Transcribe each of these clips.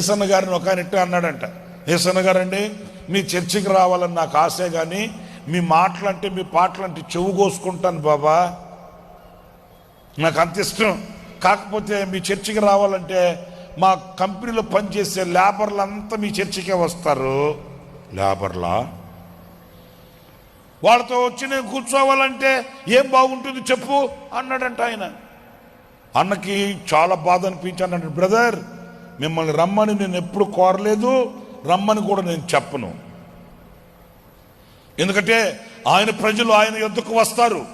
ఏసన్న గారిని ఒక ఆయన ఇట్లా అన్నాడంట. ఏసన్న గారండి మీ చర్చికి రావాలని నాకు ఆశే కానీ మీ మాటలంటే మీ పాటలంటే చెవు కోసుకుంటాను బాబా. నాకు అంత ఇష్టం. కాకపోతే మీ చర్చికి రావాలంటే మా కంపెనీలో పనిచేసే లేబర్లు అంతా మీ చర్చికే వస్తారు. లేబర్లా? వాళ్ళతో వచ్చి నేను కూర్చోవాలంటే ఏం బాగుంటుంది చెప్పు అన్నాడంట ఆయన. అన్నకి చాలా బాధ అనిపించి అన్నాడు బ్రదర్ మిమ్మల్ని రమ్మని నేను ఎప్పుడు కోరలేదు రమ్మని కూడా నేను చెప్పను. ఎందుకంటే ఆయన ప్రజలు ఆయన యొద్దకు వస్తారు.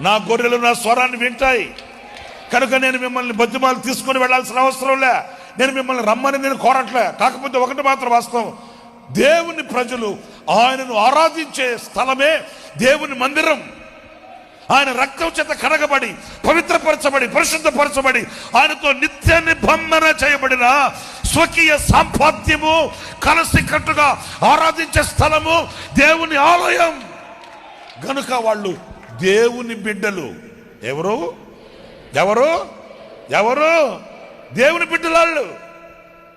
నా గొర్రెలు నా స్వరాన్ని వింటాయి. కనుక నేను మిమ్మల్ని బతిమాలు తీసుకొని వెళ్ళాల్సిన అవసరం లే. నేను మిమ్మల్ని రమ్మని నేను కోరట్లే. కాకపోతే ఒకటి మాత్రం వాస్తవం. దేవుని ప్రజలు ఆయనను ఆరాధించే స్థలమే దేవుని మందిరం. ఆయన రక్తం చేత కడగబడి పవిత్రపరచబడి పరిశుద్ధపరచబడి ఆయనతో నిత్య నిబంధన చేయబడిన స్వకీయ సాంపాద్యము కలసి కట్టుగా ఆరాధించే స్థలము దేవుని ఆలయం. గనుక వాళ్ళు దేవుని బిడ్డలు. ఎవరు? ఎవరు? ఎవరు? దేవుని బిడ్డలాళ్ళు.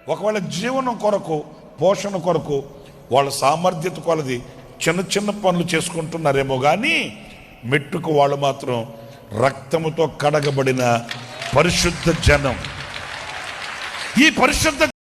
ఒకవేళ జీవనం కొరకు పోషణ కొరకు వాళ్ళ సామర్థ్యత కొలది చిన్న చిన్న పనులు చేసుకుంటున్నారేమో కానీ మెట్టుకు వాళ్ళు మాత్రం రక్తముతో కడగబడిన పరిశుద్ధ జనం. ఈ పరిశుద్ధ